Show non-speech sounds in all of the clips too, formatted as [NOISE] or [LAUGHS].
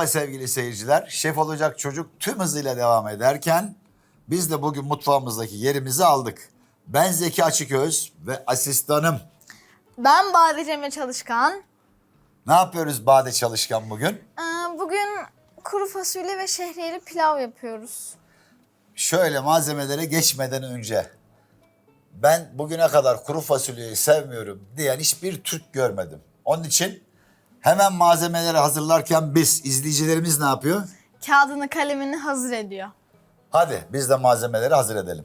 Merhaba sevgili seyirciler. Şef olacak çocuk tüm hızıyla devam ederken biz de bugün mutfağımızdaki yerimizi aldık. Ben Zeki Açıköz ve asistanım. Ben Badeceme Çalışkan. Ne yapıyoruz Bade Çalışkan bugün? Ee, Bugün kuru fasulye ve şehriyeli pilav yapıyoruz. Şöyle malzemelere geçmeden önce ben bugüne kadar kuru fasulyeyi sevmiyorum diyen hiçbir Türk görmedim. Onun için hemen malzemeleri hazırlarken biz izleyicilerimiz ne yapıyor? Kağıdını kalemini hazır ediyor. Hadi biz de malzemeleri hazır edelim.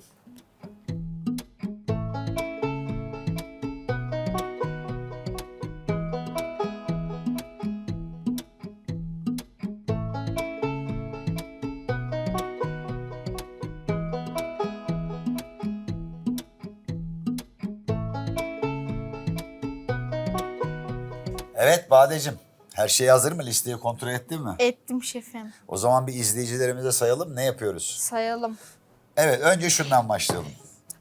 Evet Badecim, her şey hazır mı? Listeyi kontrol ettin mi? Ettim şefim. O zaman bir izleyicilerimize sayalım ne yapıyoruz? Sayalım. Evet önce şundan başlayalım.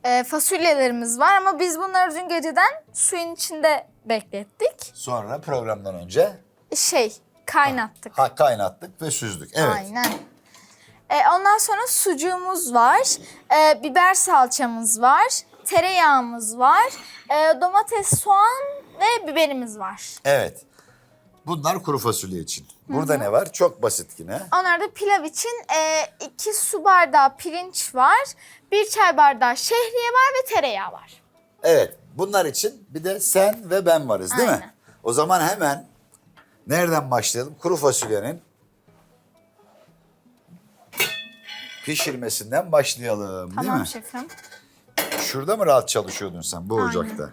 Ee, fasulyelerimiz var ama biz bunları dün geceden suyun içinde beklettik. Sonra programdan önce Şey, kaynattık. ha, kaynattık ve süzdük. Evet. Aynen. Ee, ondan sonra sucuğumuz var, ee, biber salçamız var, tereyağımız var, ee, domates, soğan ve biberimiz var. Evet. Bunlar kuru fasulye için. Burada ne var? Çok basit yine. Onlarda pilav için e, iki su bardağı pirinç var, bir çay bardağı şehriye var ve tereyağı var. Evet. Bunlar için bir de sen ve ben varız değil mi? Aynen. O zaman hemen nereden başlayalım? Kuru fasulyenin pişirmesinden başlayalım değil Tamam mi? şefim. Şurada mı rahat çalışıyordun sen bu Aynen. ocakta?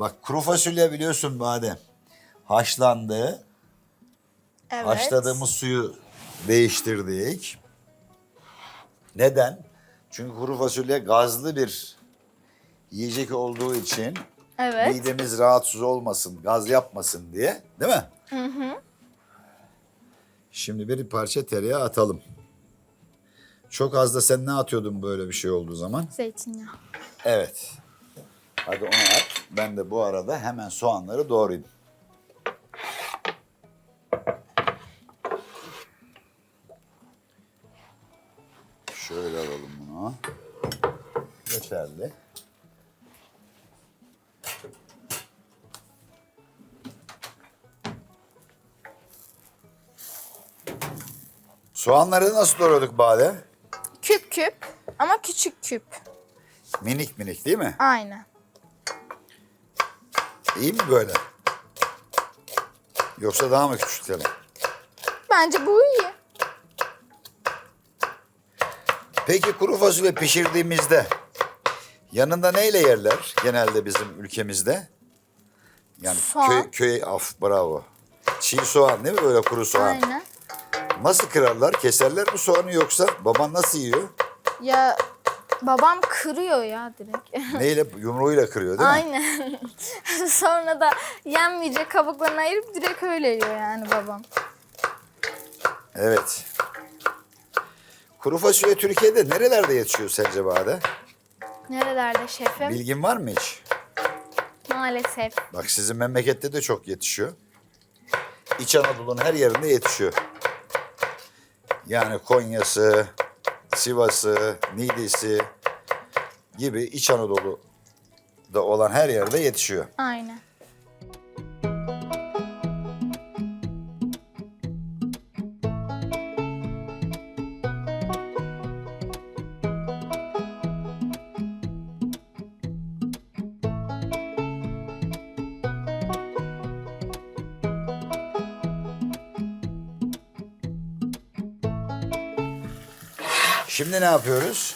Bak kuru fasulye biliyorsun Bade. Haşlandı. Evet. Haşladığımız suyu değiştirdik. Neden? Çünkü kuru fasulye gazlı bir yiyecek olduğu için Evet. midemiz rahatsız olmasın, gaz yapmasın diye. Değil mi? Hı hı. Şimdi bir parça tereyağı atalım. Çok az da sen ne atıyordun böyle bir şey olduğu zaman? Zeytinyağı. Evet. Hadi onu at. Ben de bu arada hemen soğanları doğrayayım. Şöyle alalım bunu. Yeterli. Soğanları nasıl doğradık Bade? Küp küp ama küçük küp. Minik minik değil mi? Aynen. İyi mi böyle? Yoksa daha mı küçültelim? Bence bu iyi. Peki kuru fasulye pişirdiğimizde yanında neyle yerler genelde bizim ülkemizde? Yani Soğan. köy, köy af bravo. Çiğ soğan değil mi böyle kuru soğan? Aynen. Nasıl kırarlar? Keserler mi soğanı yoksa baban nasıl yiyor? Ya babam kırıyor ya direkt. [LAUGHS] Neyle? Yumruğuyla kırıyor değil mi? Aynen. [LAUGHS] Sonra da yenmeyecek kabuklarını ayırıp direkt öyle yiyor yani babam. Evet. Kuru fasulye Türkiye'de nerelerde yetişiyor sence Bade? Nerelerde şefim? Bilgin var mı hiç? Maalesef. Bak sizin memlekette de çok yetişiyor. İç Anadolu'nun her yerinde yetişiyor. Yani Konya'sı, Sivas'ı, Niğde'si gibi İç Anadolu'da olan her yerde yetişiyor. Aynen. Şimdi ne yapıyoruz?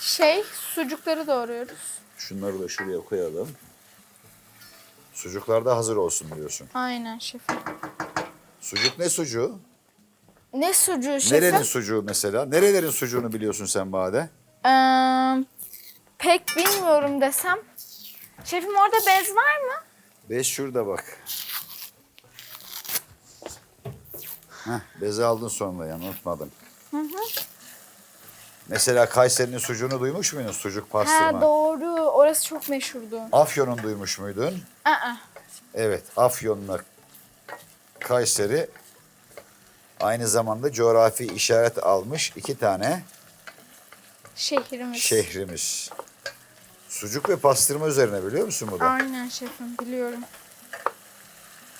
Şey, sucukları doğruyoruz. Şunları da şuraya koyalım. Sucuklar da hazır olsun diyorsun. Aynen şefim. Sucuk ne sucuğu? Ne sucuğu şefim? Nerenin sucuğu mesela? Nerelerin sucuğunu biliyorsun sen Bade? Ee, pek bilmiyorum desem. Şefim orada bez var mı? Beş şurada bak. Heh, bezi aldın sonra yani unutmadım. Mesela Kayseri'nin sucuğunu duymuş muydun? Sucuk pastırma. Ha doğru. Orası çok meşhurdu. Afyon'un duymuş muydun? Aa, Evet, Afyon'la Kayseri aynı zamanda coğrafi işaret almış iki tane şehrimiz. şehrimiz. Sucuk ve pastırma üzerine biliyor musun bu da? Aynen şefim biliyorum.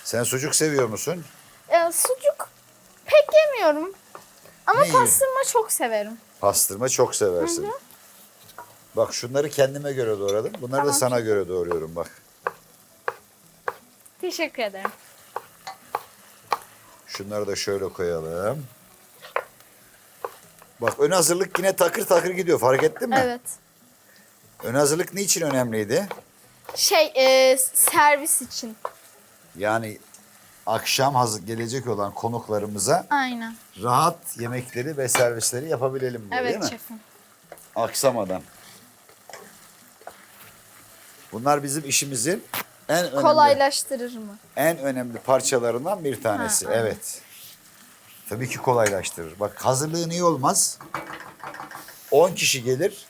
Sen sucuk seviyor musun? Ee, sucuk pek yemiyorum. Ama Ne yiyor? pastırma çok severim. Pastırma çok seversin. Bak şunları kendime göre doğradım. Bunları da Tamam. sana göre doğruyorum bak. Teşekkür ederim. Şunları da şöyle koyalım. Bak ön hazırlık yine takır takır gidiyor fark ettin mi? Evet. Ön hazırlık niçin önemliydi? Şey e, servis için. Yani akşam hazır gelecek olan konuklarımıza Aynen. rahat yemekleri ve servisleri yapabilelim diye değil Evet mi? şefim. Aksamadan. Bunlar bizim işimizin en önemli Kolaylaştırır mı? en önemli parçalarından bir tanesi. Ha, evet. Tabii ki kolaylaştırır. Bak hazırlığın iyi olmaz. 10 kişi gelir.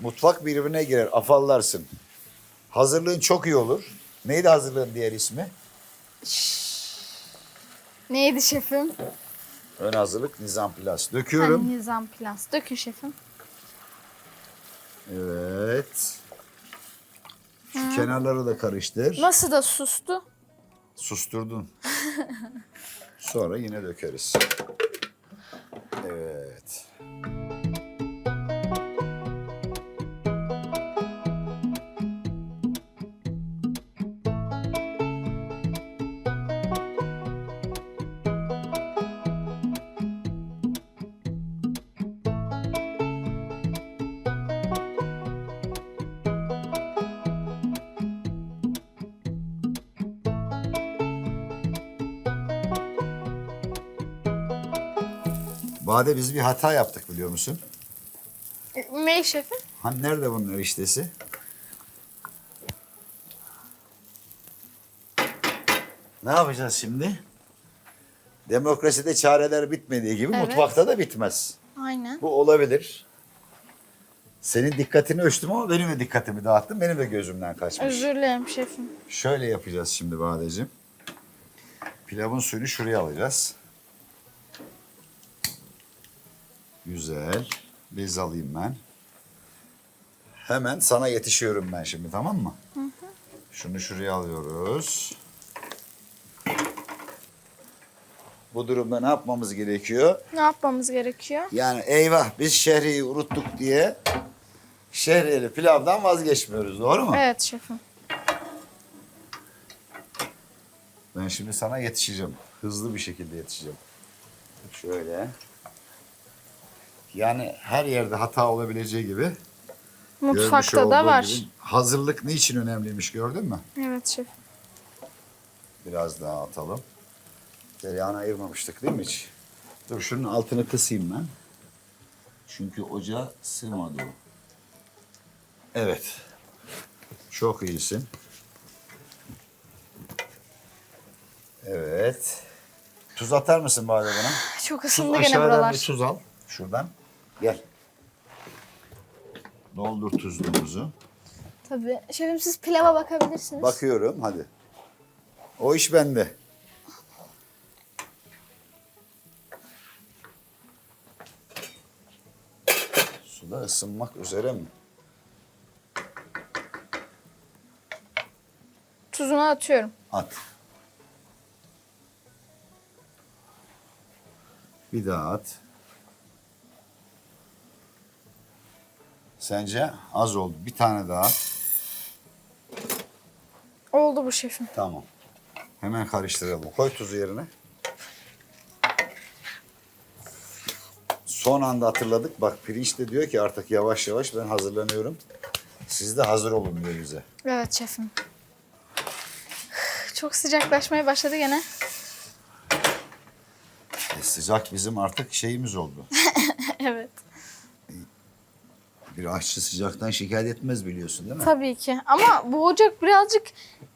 Mutfak birbirine girer. Afallarsın. Hazırlığın çok iyi olur. Neydi hazırlığın diğer ismi? Neydi şefim? Ön hazırlık Nizam Plus. Hani Döküyorum. nizam plus. Dökün şefim. Evet. Şu kenarları da karıştır. Nasıl da sustu? Susturdun. [LAUGHS] Sonra yine dökeriz. Evet. Bade biz bir hata yaptık biliyor musun? Ne şefim? Hani nerede bunun eriştesi? Ne yapacağız şimdi? Demokraside çareler bitmediği gibi Evet. mutfakta da bitmez. Aynen. Bu olabilir. Senin dikkatini ölçtüm ama benim de dikkatimi dağıttın. Benim de gözümden kaçmış. Özür dilerim şefim. Şöyle yapacağız şimdi Badeciğim. Pilavın suyunu şuraya alacağız. Güzel. Bez alayım ben. Hemen sana yetişiyorum ben şimdi tamam mı? Şunu şuraya alıyoruz. Bu durumda ne yapmamız gerekiyor? Ne yapmamız gerekiyor? Yani eyvah biz şehriyi unuttuk diye şehriyeli pilavdan vazgeçmiyoruz doğru mu? Evet şefim. Ben şimdi sana yetişeceğim. Hızlı bir şekilde yetişeceğim. Şöyle. Yani her yerde hata olabileceği gibi. Mutfakta da var. gibi hazırlık niçin önemliymiş gördün mü? Evet şefim. Biraz daha atalım. Tereyağını ayırmamıştık değil mi hiç? Dur şunun altını kısayım ben. Çünkü ocağa sığmadı o. Evet. Çok iyisin. Evet. Tuz atar mısın bari bana? Çok Tuz ısındı gene aşağıdan buralar. bir tuz al. Şuradan. Gel. Doldur tuzluğumuzu. Tabii. Şefim siz pilava bakabilirsiniz. Bakıyorum hadi. O iş bende. Suda ısınmak üzere mi? Tuzunu atıyorum. At. Bir daha at. Sence az oldu. Bir tane daha. Oldu bu şefim. Tamam. Hemen karıştıralım. Koy tuzu yerine. Son anda hatırladık. Bak pirinç de diyor ki artık yavaş yavaş ben hazırlanıyorum. Siz de hazır olun diyor bize. Evet şefim. Çok sıcaklaşmaya başladı gene. E, sıcak bizim artık şeyimiz oldu. [LAUGHS] evet. Bir aşçı sıcaktan şikayet etmez biliyorsun değil mi? Tabii ki. Ama bu ocak birazcık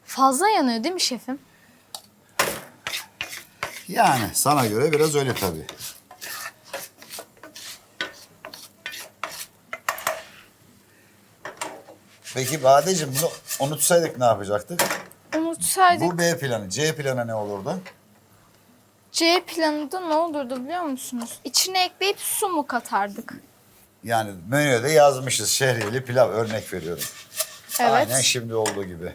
fazla yanıyor değil mi şefim? Yani sana göre biraz öyle tabii. Peki Badeciğim bunu unutsaydık ne yapacaktık? Unutsaydık Bu B planı. C planı ne olurdu? C planında ne olurdu biliyor musunuz? İçine ekleyip su mu katardık? Yani menüde yazmışız şehriyeli pilav örnek veriyorum. Evet. Aynen şimdi olduğu gibi.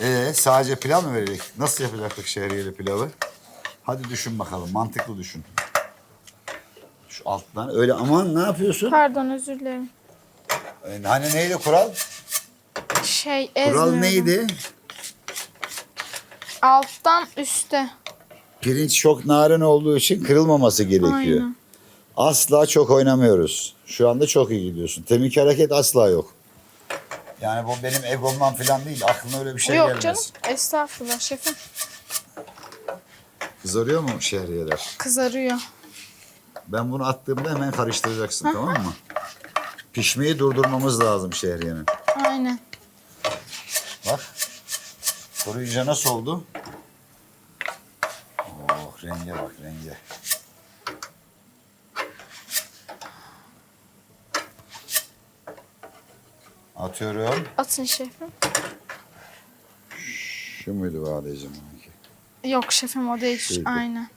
Ee, sadece pilav mı verecek? Nasıl yapacaktık şehriyeli pilavı? Hadi düşün bakalım. Mantıklı düşün. Şu alttan öyle aman ne yapıyorsun? Pardon özür dilerim. Ee, Hani neydi kural? Şey Kural ezmiyorum. neydi? Alttan üste. Pirinç çok narin olduğu için kırılmaması gerekiyor. Aynen. Asla çok oynamıyoruz. Şu anda çok iyi gidiyorsun. Temik hareket asla yok. Yani bu benim egomdan falan değil. Aklına öyle bir şey Yok gelmez. canım. Estağfurullah şefim. Kızarıyor mu şehriyeler? Kızarıyor. Ben bunu attığımda hemen karıştıracaksın tamam mı? Pişmeyi durdurmamız lazım şehriyenin. Aynen. Bak. Koruyunca nasıl oldu? Oh renge bak Atıyorum. Atın şefim. Şu muydu Badeciğim? Yok şefim o değil. Şuydu. Aynen.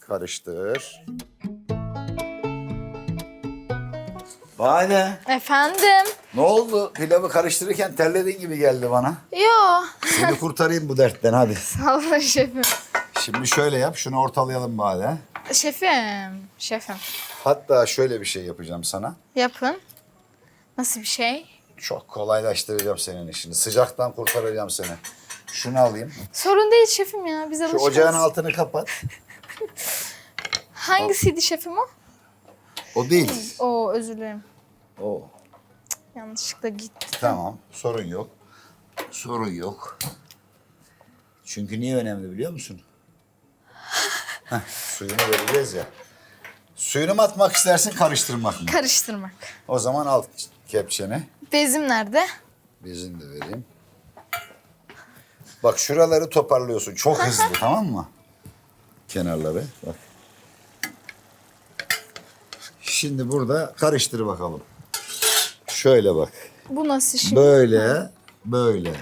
Karıştır. Bade. Efendim? Ne oldu? Pilavı karıştırırken terlediğin gibi geldi bana. Yo. Seni [LAUGHS] kurtarayım bu dertten hadi. Sağ olun şefim. Şimdi şöyle yap. Şunu ortalayalım Bade. Şefim. Şefim. Hatta şöyle bir şey yapacağım sana. Yapın. Nasıl bir şey? Çok kolaylaştıracağım senin işini. Sıcaktan kurtaracağım seni. Şunu alayım. Sorun değil şefim ya. Biz Şu ocağın altını kapat. Hangisiydi şefim o? O değil. Oo özür dilerim. O. Yanlışlıkla gitti. Tamam. Sorun yok. Sorun yok. Çünkü niye önemli biliyor musun? [LAUGHS] Heh, suyunu vereceğiz ya. Suyunu mu atmak istersin karıştırmak mı? Karıştırmak. O zaman al kepçeni. Bezim nerede? Bezini de vereyim. Bak şuraları toparlıyorsun. Çok hızlı [LAUGHS] tamam mı? Kenarları. Bak. Şimdi burada karıştır bakalım. Şöyle bak. Bu nasıl şimdi? Böyle, böyle.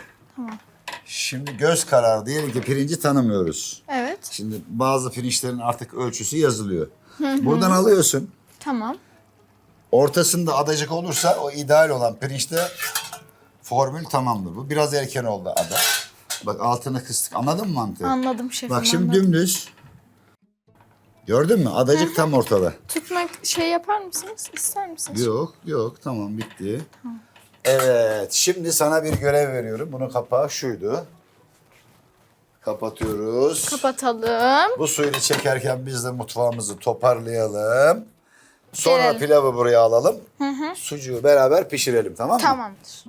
Şimdi göz kararı diyelim ki pirinci tanımıyoruz. Evet. Şimdi bazı pirinçlerin artık ölçüsü yazılıyor. Buradan alıyorsun. Tamam. Ortasında adacık olursa o ideal olan pirinçte formül tamamdır. Bu biraz erken oldu ada. Bak altını kıstık. Anladın mı mantığı? Anladım şefim. Bak şimdi anladım. dümdüz. Gördün mü? Adacık tam ortada. Tutmak şey yapar mısınız? İster misiniz? Yok yok tamam bitti. Evet şimdi sana bir görev veriyorum. Bunun kapağı şuydu. Kapatıyoruz. Kapatalım. Bu suyunu çekerken biz de mutfağımızı toparlayalım. Sonra Gelelim. pilavı buraya alalım. Sucuğu beraber pişirelim tamam mı? Tamamdır.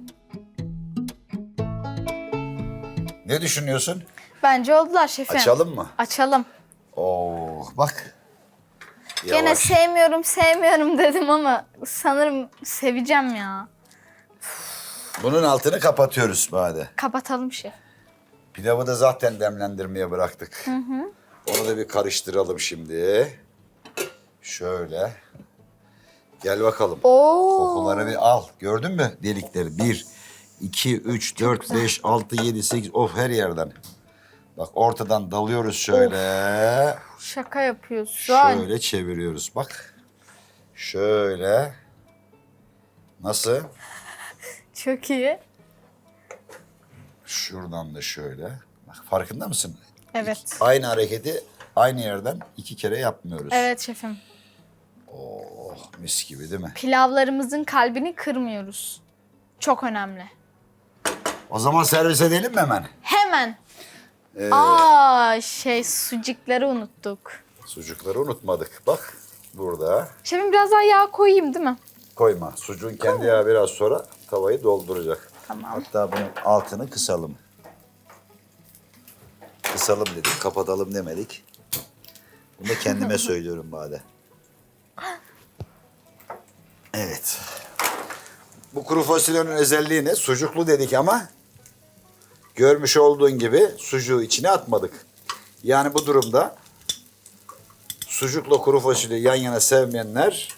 Ne düşünüyorsun? Bence oldular şefim. Açalım mı? Açalım. Oo bak. Gene Yavaş. sevmiyorum sevmiyorum dedim ama sanırım seveceğim ya. Bunun altını kapatıyoruz Bade. Kapatalım şef. Pilavı da zaten demlendirmeye bıraktık. Onu da bir karıştıralım şimdi. Şöyle. Gel bakalım. Oo. Kokuları bir al. Gördün mü delikleri? Bir, iki, üç, dört, beş, altı, yedi, sekiz. Of her yerden. Bak ortadan dalıyoruz şöyle. Şaka yapıyorsun. Şöyle çeviriyoruz. Bak. Şöyle. Nasıl? [LAUGHS] Çok iyi. Şuradan da şöyle. Bak farkında mısın? Evet. Aynı hareketi aynı yerden iki kere yapmıyoruz. Evet şefim. Oh mis gibi değil mi? Pilavlarımızın kalbini kırmıyoruz. Çok önemli. O zaman servis edelim mi hemen? Hemen. Ee, Aa şey sucukları unuttuk. Sucukları unutmadık. Bak burada. Şefim biraz daha yağ koyayım değil mi? Koyma. Sucuğun kendi yağı biraz sonra tavayı dolduracak. Tamam. Hatta bunun altını kısalım. Kısalım dedik, kapatalım demedik. Bunu da kendime [LAUGHS] söylüyorum Bade. Evet. Bu kuru fasulyenin özelliği ne? Sucuklu dedik ama görmüş olduğun gibi sucuğu içine atmadık. Yani bu durumda sucukla kuru fasulye yan yana sevmeyenler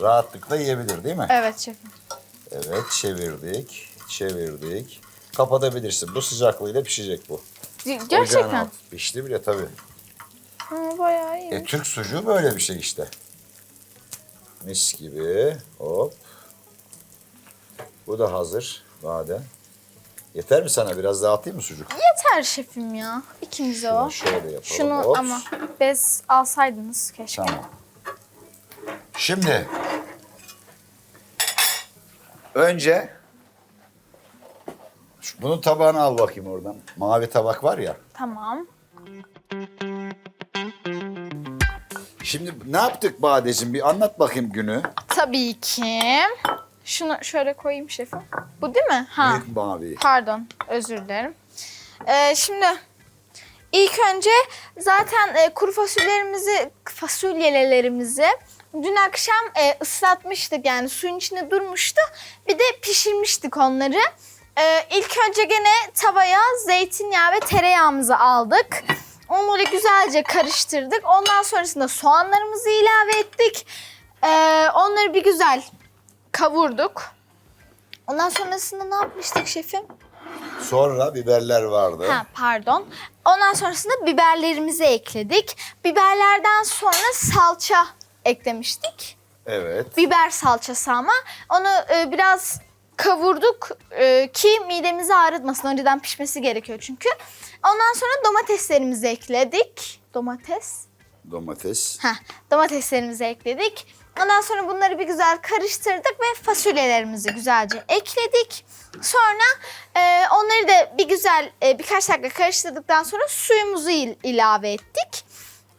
rahatlıkla yiyebilir değil mi? Evet şefim. Evet çevirdik, çevirdik. Kapatabilirsin. Bu sıcaklığıyla pişecek bu. Ocağın Gerçekten. altı Pişti bile tabii. Ha, bayağı iyi. E, Türk sucuğu böyle bir şey işte. Mis gibi. Hop. Bu da hazır. Bade. Yeter mi sana? Biraz daha atayım mı sucuk? Yeter şefim ya. İkimize o. Şöyle yapalım. Şunu Hop. ama bez alsaydınız keşke. Tamam. Şimdi önce şu- bunun tabağını al bakayım oradan. Mavi tabak var ya. Tamam. Şimdi ne yaptık Badeciğim? Bir anlat bakayım günü. Tabii ki. Şunu şöyle koyayım şefim. Bu değil mi? Ha. Büyük mavi. Pardon, özür dilerim. Ee, şimdi ilk önce zaten e, kuru fasulyelerimizi, fasulyelerimizi dün akşam e, ıslatmıştık yani suyun içinde durmuştu. Bir de pişirmiştik onları. Ee, ilk önce gene tavaya zeytinyağı ve tereyağımızı aldık. Onları güzelce karıştırdık. Ondan sonrasında soğanlarımızı ilave ettik. Ee, onları bir güzel kavurduk. Ondan sonrasında ne yapmıştık şefim? Sonra biberler vardı. Ha pardon. Ondan sonrasında biberlerimizi ekledik. Biberlerden sonra salça eklemiştik. Evet. Biber salçası ama onu e, biraz kavurduk e, ki midemizi ağrıtmasın. Önceden pişmesi gerekiyor çünkü. Ondan sonra domateslerimizi ekledik. Domates. Domates. Heh, domateslerimizi ekledik. Ondan sonra bunları bir güzel karıştırdık ve fasulyelerimizi güzelce ekledik. Sonra e, onları da bir güzel e, birkaç dakika karıştırdıktan sonra suyumuzu il- ilave ettik.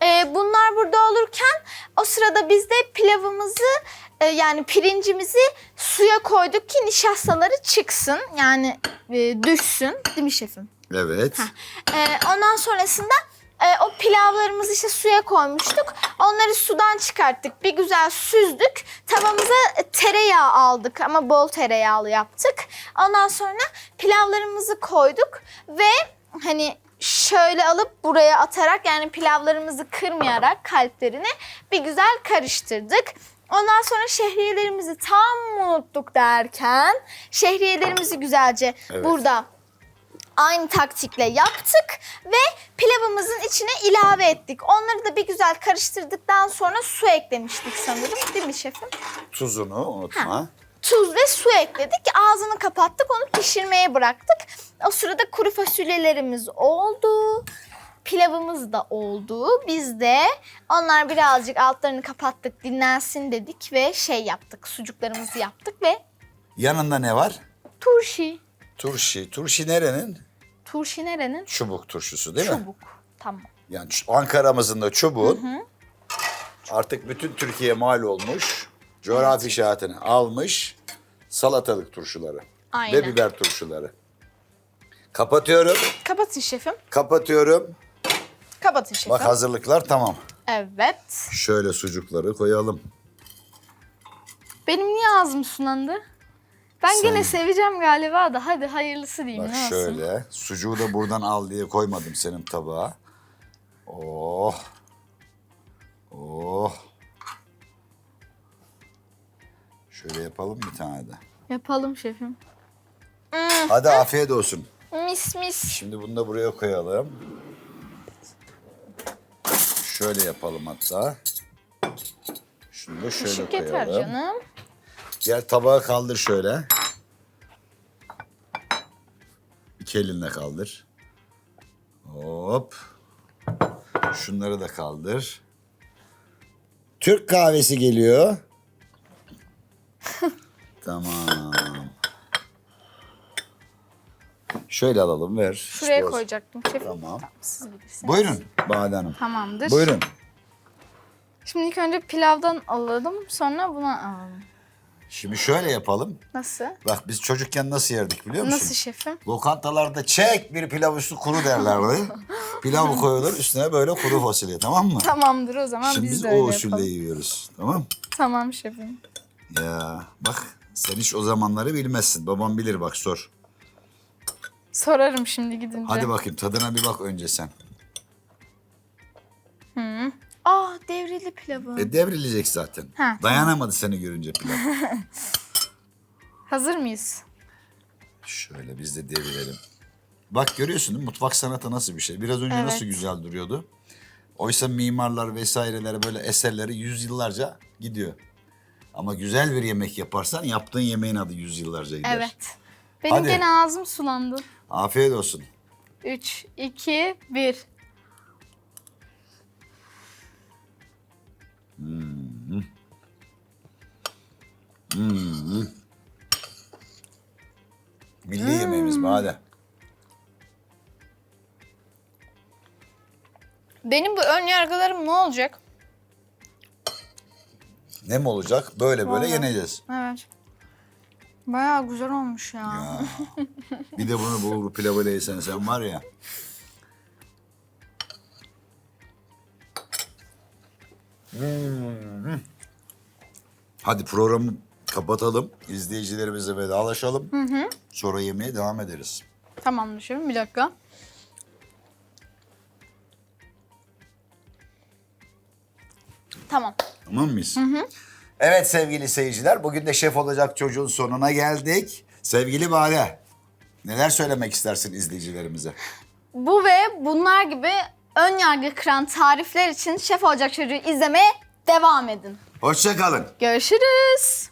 E, bunlar burada olurken o sırada biz de pilavımızı e, yani pirincimizi suya koyduk ki nişastaları çıksın yani e, düşsün değil mi şefim? Evet. Ee, ondan sonrasında e, o pilavlarımızı işte suya koymuştuk. Onları sudan çıkarttık. Bir güzel süzdük. Tavamıza e, tereyağı aldık ama bol tereyağlı yaptık. Ondan sonra pilavlarımızı koyduk ve hani şöyle alıp buraya atarak yani pilavlarımızı kırmayarak kalplerini bir güzel karıştırdık. Ondan sonra şehriyelerimizi tam unuttuk derken şehriyelerimizi güzelce Evet. burada aynı taktikle yaptık ve pilavımızın içine ilave ettik. Onları da bir güzel karıştırdıktan sonra su eklemiştik sanırım değil mi şefim? Tuzunu unutma. Tuz ve su ekledik. Ağzını kapattık onu pişirmeye bıraktık. O sırada kuru fasulyelerimiz oldu. Pilavımız da oldu. Biz de onlar birazcık altlarını kapattık dinlensin dedik ve şey yaptık. Sucuklarımızı yaptık ve Yanında ne var? turşi. Turşi. Turşi nerenin? Turşi nerenin? Çubuk turşusu değil mi? Çubuk. Tamam. Yani şu Ankara'mızın da çubuğun artık bütün Türkiye mal olmuş. Coğrafi işaretini almış salatalık turşuları ve Aynen. biber turşuları. Kapatıyorum. Kapatın şefim. Kapatıyorum. Kapatın şefim. Bak hazırlıklar tamam. Evet. Şöyle sucukları koyalım. Benim niye ağzım sulandı? Ben Sen- gene seveceğim galiba da hadi hayırlısı diyeyim Bak ne olsun. şöyle. Sucuğu da buradan al diye koymadım senin tabağa. Oh. Oh. Şöyle yapalım bir tane de. Yapalım şefim. Hadi afiyet olsun. Mis mis. Şimdi bunu da buraya koyalım. Şöyle yapalım hatta. Şunu da şöyle Işık koyalım. yeter canım. Gel tabağı kaldır şöyle. İki elinle kaldır. Hop. Şunları da kaldır. Türk kahvesi geliyor. Tamam. Şöyle alalım ver. Şuraya Boz- koyacaktım şefim. Tamam. Siz bilirsiniz. Buyurun Bade Hanım. Tamamdır. Buyurun. Şimdi ilk önce pilavdan alalım sonra buna alalım. Şimdi şöyle yapalım. Nasıl? Bak biz çocukken nasıl yerdik biliyor musun? Nasıl şefim? Lokantalarda çek bir pilav üstü kuru derlerdi. [LAUGHS] Pilavı koyulur üstüne böyle kuru fasulye tamam mı? Tamamdır o zaman Şimdi biz biz de o öyle usulle yapalım. yiyoruz. Tamam Tamam şefim. Ya bak sen hiç o zamanları bilmezsin. Babam bilir bak sor. Sorarım şimdi gidince. Hadi bakayım tadına bir bak önce sen. Ah devrildi pilavım. E devrilecek zaten. Ha, Dayanamadı seni görünce pilav. [LAUGHS] Hazır mıyız? Şöyle biz de devirelim. Bak görüyorsun değil mi? Mutfak sanatı nasıl bir şey. Biraz önce Evet. nasıl güzel duruyordu. Oysa mimarlar vesaireler böyle eserleri yüzyıllarca gidiyor. Ama güzel bir yemek yaparsan yaptığın yemeğin adı yüzyıllarca gider. Evet. Benim Hadi. gene ağzım sulandı. Afiyet olsun. 3, 2, 1. Milli yemeğimiz bu hadi. Benim bu ön yargılarım ne olacak? Ne mi olacak? Böyle böyle Vallahi. yeneceğiz. Evet. Bayağı güzel olmuş ya. Ya. [LAUGHS] bir de bunu bulgur pilavıyla yesen sen var ya. Hmm. Hadi programı kapatalım. İzleyicilerimize vedalaşalım. Sonra yemeğe devam ederiz. Tamamdır şimdi bir dakika. Tamam. Tamam mıyız? Evet sevgili seyirciler, bugün de şef olacak çocuğun sonuna geldik. Sevgili Bade, neler söylemek istersin izleyicilerimize? Bu ve bunlar gibi ön yargı kıran tarifler için Şef Olacak Çocuğu izlemeye devam edin. Hoşçakalın. Görüşürüz.